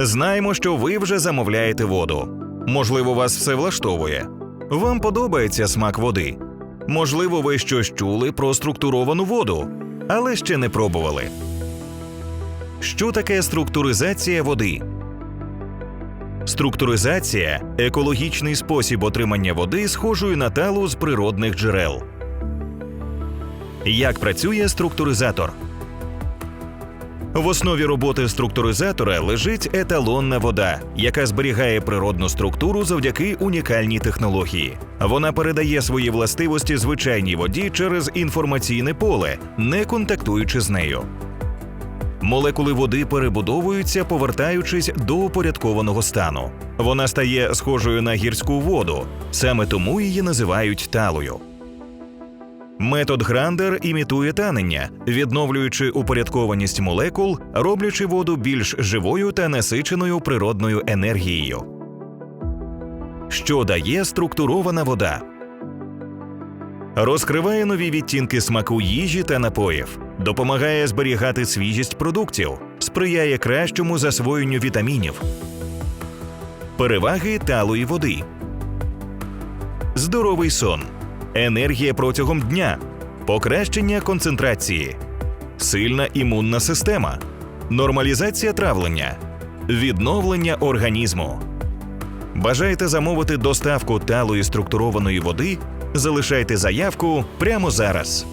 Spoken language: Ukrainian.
Знаємо, що ви вже замовляєте воду. Можливо, вас все влаштовує. Вам подобається смак води. Можливо, ви щось чули про структуровану воду, але ще не пробували. Що таке структуризація води? Структуризація екологічний спосіб отримання води, схожої на талу з природних джерел. Як працює структуризатор? В основі роботи структуризатора лежить еталонна вода, яка зберігає природну структуру завдяки унікальній технології. Вона передає свої властивості звичайній воді через інформаційне поле, не контактуючи з нею. Молекули води перебудовуються, повертаючись до упорядкованого стану. Вона стає схожою на гірську воду, саме тому її називають талою. Метод Грандер імітує танення, відновлюючи упорядкованість молекул, роблячи воду більш живою та насиченою природною енергією. Що дає структурована вода? Розкриває нові відтінки смаку їжі та напоїв, допомагає зберігати свіжість продуктів, сприяє кращому засвоєнню вітамінів. Переваги талої води. Здоровий сон. Енергія протягом дня, покращення концентрації, сильна імунна система, нормалізація травлення, відновлення організму. Бажаєте замовити доставку талої структурованої води? Залишайте заявку прямо зараз.